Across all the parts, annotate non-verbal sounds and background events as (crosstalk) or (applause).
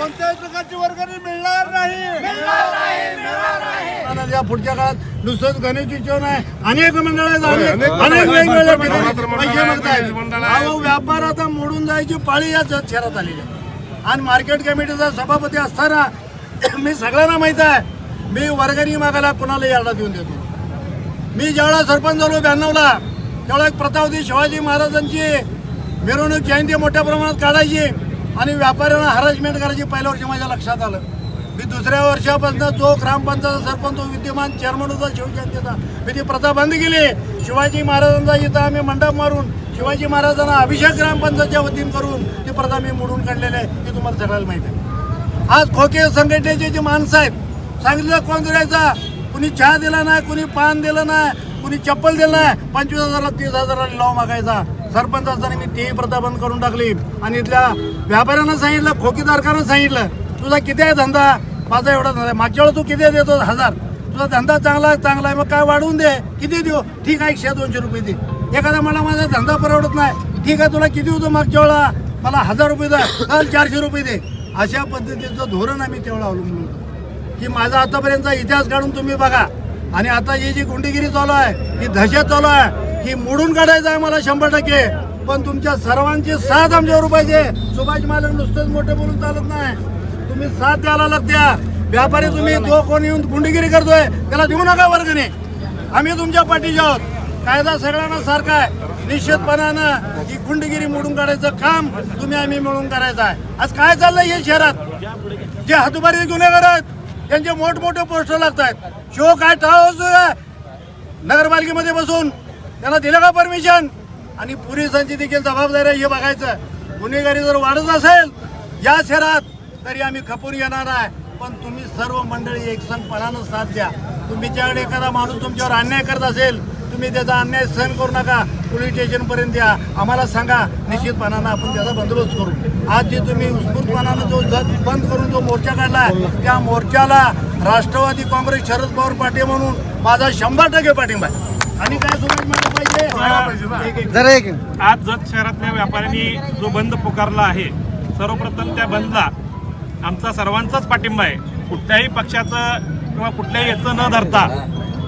कोणत्याही प्रकारची वर्गणी मिळणार नाही. या पुढच्या काळात नुसतंच गणेश उत्सव नाही अनेक मंडळात अनेक वेगवेगळ्या पैसे व्यापार आता मोडून जायची पाळी या शहरात आलेली आणि मार्केट कमिटीचा सभापती असताना (coughs) मी सगळ्यांना माहीत आहे मी वर्गणी मागायला कुणाला याला देऊन देतो? मी जेवढा सरपंच झालो ब्याण्णवला तेवढा एक प्रतापदी शिवाजी महाराजांची मिरवणूक जयंती मोठ्या प्रमाणात काढायची. आणि व्यापाऱ्यांना हॅरेसमेंट करायची पहिल्या वर्षी माझ्या लक्षात आलं. मी दुसऱ्या वर्षापासून जो ग्रामपंचायत सरपंच तो विद्यमान चेअरमन होता शिवजयंतीचा मी ती प्रथा बंद केली. शिवाजी महाराजांचा इथं आम्ही मंडप मारून शिवाजी महाराजांना अभिषेक ग्रामपंचायतच्या वतीन करून ती प्रथा मी मोडून काढलेली आहे हे तुम्हाला सगळ्याला माहीत आहे. आज खोके संघटनेचे जे माणसं आहेत सांगितलं कोण करायचा कुणी चहा दिला नाही कुणी पान दिलं नाही कुणी चप्पल दिलं नाही पंचवीस हजाराला तीस हजाराला लाव मागायचा. सरपंच असताना मी तीही प्रथा बंद करून टाकली. आणि इथल्या व्यापाऱ्यांना सांगितलं खोकीदारकांना सांगितलं तुझा किती आहे धंदा? माझा एवढा धंदा आहे. मागच्या वेळेला तू किती देतो? हजार. तुझा धंदा चांगला आहे चांगला आहे. मग काय वाढवून दे? किती देऊ? ठीक आहे एकशे दोनशे रुपये दे. एखादा मला माझा धंदा परवडत नाही. ठीक आहे तुला किती होतो मागच्या वेळेला मला हजार रुपये दे. चारशे रुपये दे. अशा पद्धतीचं धोरण आम्ही तेवढं अवलंबून होतो. की माझा आतापर्यंतचा इतिहास काढून तुम्ही बघा. आणि आता ही जी गुंडगिरी चालू आहे ही दहशत चालू आहे ही मोडून काढायचं आहे मला शंभर टक्के. पण तुमच्या सर्वांची साथ आमच्यावर पाहिजे सुभाष मालक नुसतंच मोठे बोलून चालत नाही. तुम्ही साथ द्यायला लागत्या. व्यापारी तुम्ही तो कोण येऊन गुंडगिरी करतोय त्याला देऊ नका वर्गणी. आम्ही तुमच्या पाठीशी आहोत. कायदा सगळ्यांना सारखा आहे. निश्चितपणानं ही गुंडगिरी मोडून काढायचं काम तुम्ही आम्ही मिळून करायचं आहे. आज काय चाललंय या शहरात? जे हातुबारी गुन्हेगार आहेत त्यांचे मोठमोठे पोस्टर लागत आहेत शो काय टाळ नगरपालिकेमध्ये बसून. त्यांना दिलं का परमिशन आणि पोलिसांची देखील जबाबदारी आहे हे बघायचं. गुन्हेगारी जर वाढत असेल या शहरात तरी आम्ही खपून येणार आहे. पण तुम्ही सर्व मंडळी एकसंगपणानं साथ द्या. तुमच्याकडे एखादा माणूस तुमच्यावर अन्याय करत असेल तुम्ही त्याचा अन्याय सहन करू नका. पोलीस स्टेशनपर्यंत या. आम्हाला सांगा निश्चितपणानं आपण त्याचा बंदोबस्त करू. आज जे तुम्ही उत्स्फूर्तपणानं जो जग बंद करून जो मोर्चा काढला त्या मोर्चाला राष्ट्रवादी काँग्रेस शरद पवार पाटील म्हणून माझा शंभर टक्के पाठिंबा आहे. आणि पाहिजे. एक- एक- जरा एक. आज जत शहरातल्या व्यापाऱ्यांनी जो बंद पुकारला आहे सर्वप्रथम त्या बंदला आमचा सर्वांचाच पाठिंबा आहे. कुठल्याही पक्षाचं किंवा कुठल्याही याचं न धरता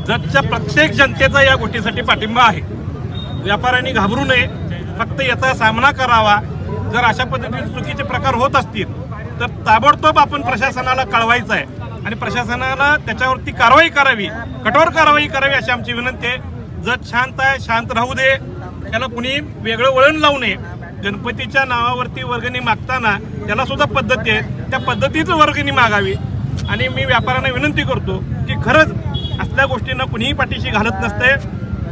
जतच्या प्रत्येक जनतेचा या गोष्टीसाठी पाठिंबा आहे. व्यापाऱ्यांनी घाबरू नये. फक्त याचा सामना करावा. जर अशा पद्धतीने चुकीचे प्रकार होत असतील तर ताबडतोब आपण प्रशासनाला कळवायचं आहे. आणि प्रशासनाला त्याच्यावरती कारवाई करावी कठोर कारवाई करावी अशी आमची विनंती आहे. जत शांत आहे शांत राहू दे. त्याला कुणी वेगळं वळण लावू नये. गणपतीच्या नावावरती वर्गणी मागताना त्याला सुद्धा पद्धती आहे. त्या पद्धतीचं वर्गणी मागावी. आणि मी व्यापाऱ्यांना विनंती करतो की खरंच असल्या गोष्टींना कुणीही पाठीशी घालत नसते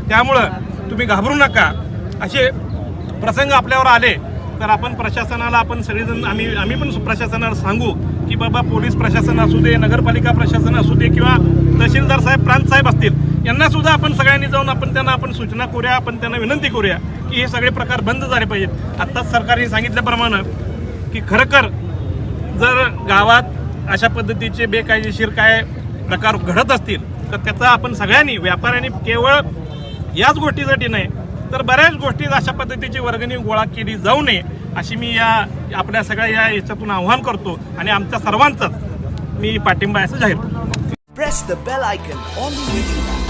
त्यामुळं तुम्ही घाबरू नका. असे प्रसंग आपल्यावर आले तर आपण प्रशासनाला आपण सगळेजण आम्ही आम्ही पण प्रशासनाला सांगू की बाबा पोलीस प्रशासन असू दे नगरपालिका प्रशासन असू दे किंवा तहसीलदार साहेब प्रांत साहेब असतील यांना सुद्धा आपण सगळ्यांनी जाऊन आपण त्यांना आपण सूचना करूया आपण त्यांना विनंती करूया की हे सगळे प्रकार बंद झाले पाहिजेत. आत्ताच सरकारने सांगितल्याप्रमाणे की खरंकर जर गावात अशा पद्धतीचे बेकायदेशीर काय प्रकार घडत असतील तर त्याचा आपण सगळ्यांनी व्यापाऱ्यांनी केवळ याच गोष्टीसाठी नाही तर बऱ्याच गोष्टी अशा पद्धतीची वर्गणी गोळा केली जाऊ नये अशी मी या आपल्या सगळ्या या याच्यातून आव्हान करतो आणि आमच्या सर्वांचाच मी पाठिंबा असं जाहीर Press the bell icon